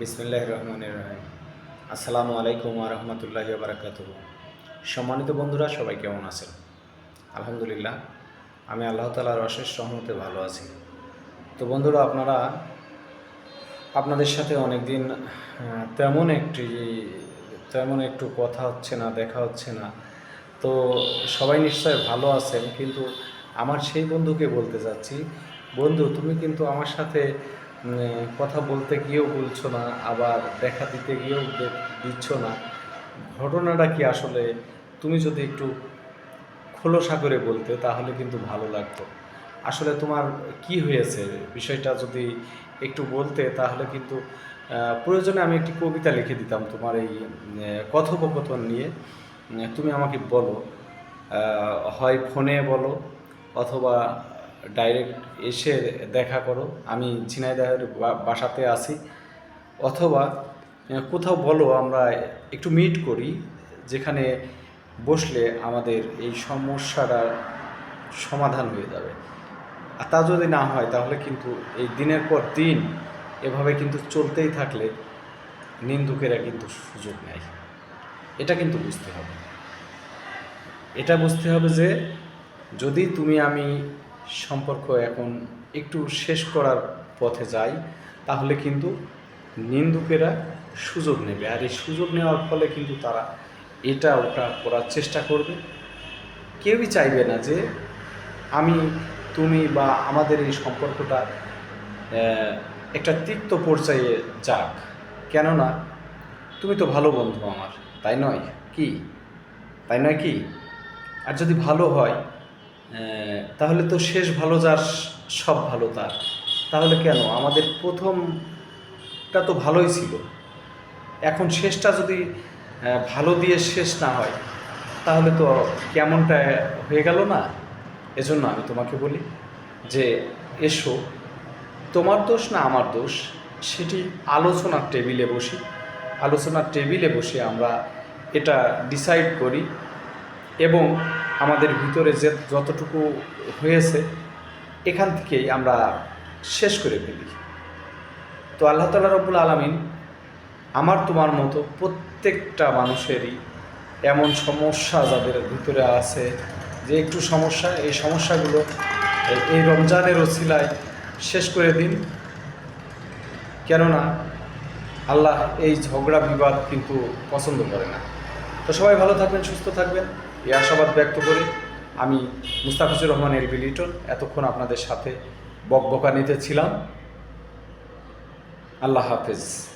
বিসমিল্লাহ রহমানের রহিম। আসসালামু আলাইকুম রহমতুল্লাহ বারাকাত সম্মানিত বন্ধুরা, সবাই কেমন আছেন? আলহামদুলিল্লাহ, আমি আল্লাহ তালার অশেষ সহমতে ভালো আছি। তো বন্ধুরা, আপনারা, আপনাদের সাথে অনেক দিন তেমন একটি, তেমন একটু কথা হচ্ছে না, দেখা হচ্ছে না। তো সবাই নিশ্চয় ভালো আছেন, কিন্তু আমার সেই বন্ধুকে বলতে চাচ্ছি বন্ধু, তুমি কিন্তু আমার সাথে কথা বলতে গিয়েও বলছো না, আবার দেখা দিতে গিয়েও দিচ্ছ না। ঘটনাটা কি আসলে? তুমি যদি একটু খোলসা করে বলতে, তাহলে কিন্তু ভালো লাগতো। আসলে তোমার কি হয়েছে? বিষয়টা যদি একটু বলতে, তাহলে কিন্তু প্রয়োজনে আমি একটি কবিতা লিখে দিতাম তোমার এই কথোপকথন নিয়ে। তুমি আমাকে বলো হয় ফোনে বলো, অথবা ডাইরেক্ট এসে দেখা করো। আমি ঝিনাইদহের বাসাতে আছি। অথবা কোথাও বলো, আমরা একটু মিট করি, যেখানে বসলে আমাদের এই সমস্যাটার সমাধান হয়ে যাবে। আর তা যদি না হয়, তাহলে কিন্তু এই দিনের পর দিন এভাবে কিন্তু চলতেই থাকলে নিন্দুকেরা কিন্তু সুযোগ নেয়। এটা কিন্তু বুঝতে হবে। এটা বুঝতে হবে যে, যদি তুমি আমি সম্পর্ক এখন একটু শেষ করার পথে যাই, তাহলে কিন্তু নিন্দুকেরা সুযোগ নেবে। আর এই সুযোগ নেওয়ার ফলে কিন্তু তারা এটা ওটা করার চেষ্টা করবে। কেউই চাইবে না যে আমি, তুমি বা আমাদের এই সম্পর্কটা একটা তিক্ত পর্যায়ে যাক। কেননা, তুমি তো ভালো বন্ধু আমার, তাই নয় কি? তাই নয় কি? আর যদি ভালো হয় তাহলে তো শেষ ভালো যার, সব ভালো তার। তাহলে কেন? আমাদের প্রথমটা তো ভালোই ছিল। এখন শেষটা যদি ভালো দিয়ে শেষ না হয়, তাহলে তো কেমনটা হয়ে গেল না? এজন্য আমি তোমাকে বলি যে, এসো। তোমার দোষ না আমার দোষ, সেটি আলোচনার টেবিলে বসি। আলোচনার টেবিলে বসে আমরা এটা ডিসাইড করি এবং আমাদের ভিতরে যে যতটুকু হয়েছে, এখান থেকেই আমরা শেষ করে ফেলি। তো আল্লাহ তালা রব্বুল আলমিন আমার, তোমার মতো প্রত্যেকটা মানুষেরই এমন সমস্যা যাদের ভিতরে আছে, যে একটু সমস্যা, এই সমস্যাগুলো এই- রমজানের ওসিলায় শেষ করে দিন। কেননা আল্লাহ এই ঝগড়া বিবাদ কিন্তু পছন্দ করে না। তো সবাই ভালো থাকবেন, সুস্থ থাকবেন। এই আশাবাদ ব্যক্ত করে। আমি মুস্তাফিজুর রহমান, এলবি লিটন। এতক্ষণ আপনাদের সাথে বকবকানিতে ছিলাম। আল্লাহ হাফেজ।